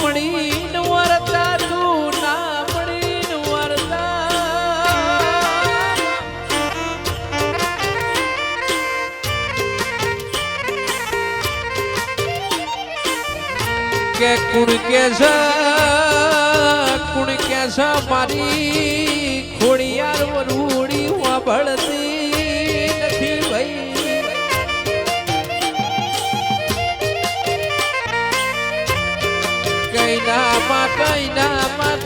મળીને વરતા તું કે કુણ કે છે કુણ કે છે મારી ખોડિયાર વરુડી વાભળતી. કઈના માં કઈના માં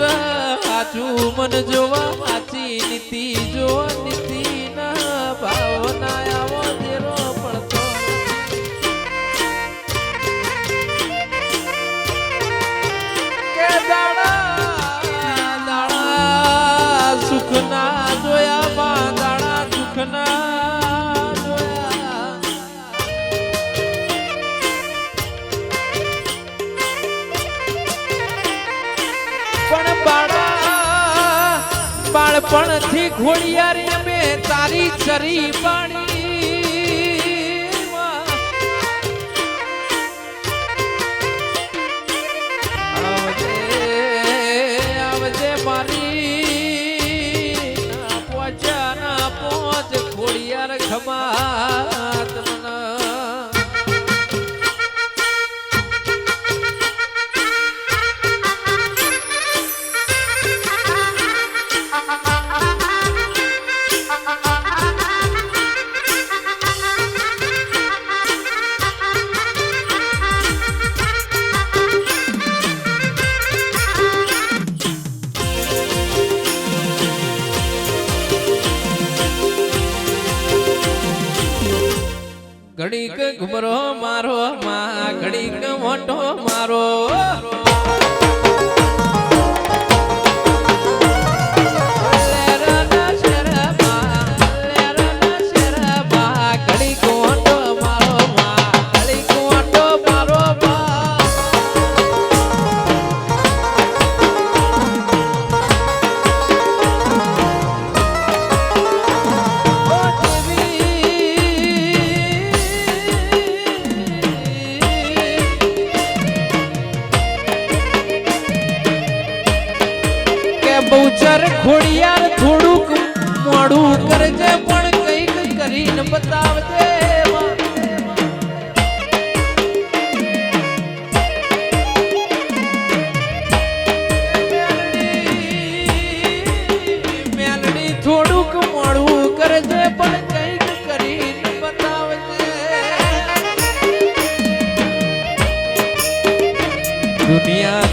સાચું મન જોવા સાચી નીતિ જો નીતિ ના ભાવના આવો બાળપણથી ઘોડિયારી અમે તારી ચરી પાણી આવજે આવજે મારી પોચા ઘોડિયાર ખમાત ઘડીક ઘુમરો મારો માં ઘડીક મોટો મારો. ખોડિયાર થોડુંક મોડું કરજે પણ કંઈક કરીને બતાવજે.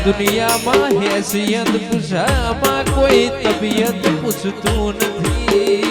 દુનિયામાં હેસિયત પૂછામાં કોઈ તબિયત પૂછતું નથી.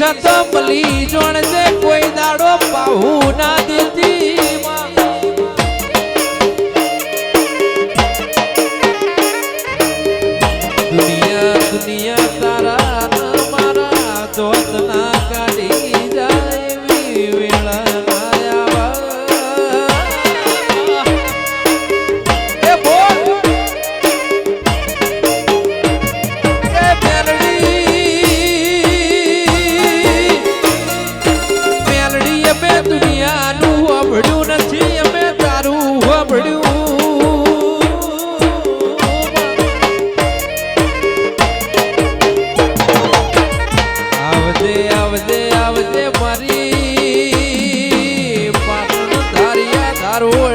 સત મલી જોણજે કોઈ દાડો પાહુ ના દેતી.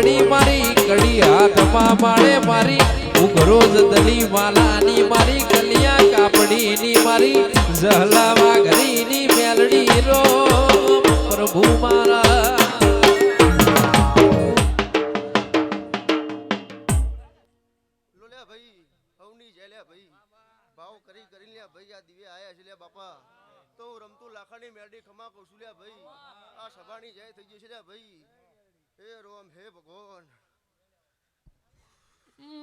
ઘડી મારી ઘડી હાથમાં માળે મારી. હું રોજ દલી વાલાની મારી, કલિયા કાપડીની મારી. જહલાવા ઘડીની મેલડી રો, પ્રભુ મારા. કરી કરી લ્યા ભાઈ, આ દિવે આયા છે લ્યા બાપા. તો રમતું લાખાની મેરડી ખમા કહું લ્યા ભાઈ. આ સભાની જય થઈ ગઈ છે લ્યા ભાઈ.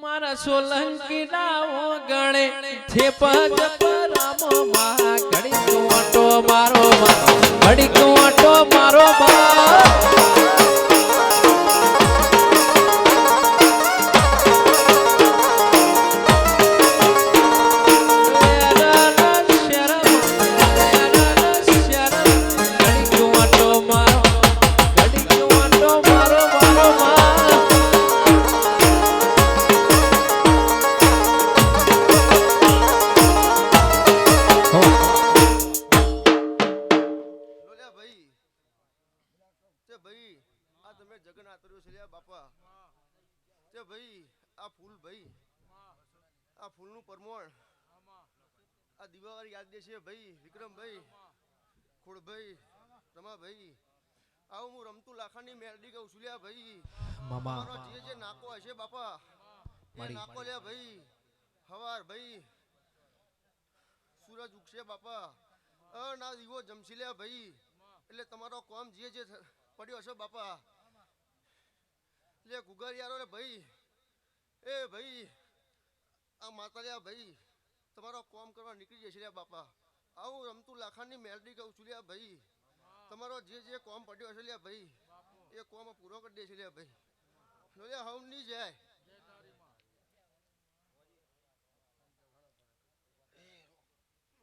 મારા સોલંકી રાવો ગણે છે પગ પરામો માં ઘડી કુંવટો મારો માં ઘડી કુંવટો મારો માં ભાઈ આ તમે જગન આતર્યો છે બાપા. તે ભાઈ આ ફૂલ ભાઈ આ ફૂલનું પરમોણ. આ દિવાળી યાદ છે ભાઈ વિક્રમભાઈ ખોડભાઈ રમાભાઈ. આવું હું રમતું લાખાની મેરડી કહું છું લ્યા ભાઈ. મારો જે જે નાકો હશે બાપા એ નાકો લ્યા ભાઈ. હવાર ભાઈ. સૂરજ ઉગશે બાપા. અ ના દીવો જમશી લ્યા ભાઈ. એટલે તમારો કોમ જે જે પડ્યો છો બાપા. લે ગુગરિયારો રે ભાઈ. એ ભાઈ, આ માતાલ્યા ભાઈ, તમારો કોમ કરવા નીકળી જશે લે બાપા. આવું રમતું લાખાની મેલડી કહું છું લે ભાઈ. તમારો જે જે કોમ પડ્યો હશે લે ભાઈ, એ કોમ પૂરો કરી દેશે લે ભાઈ. લો લે હમ નહીં જાય.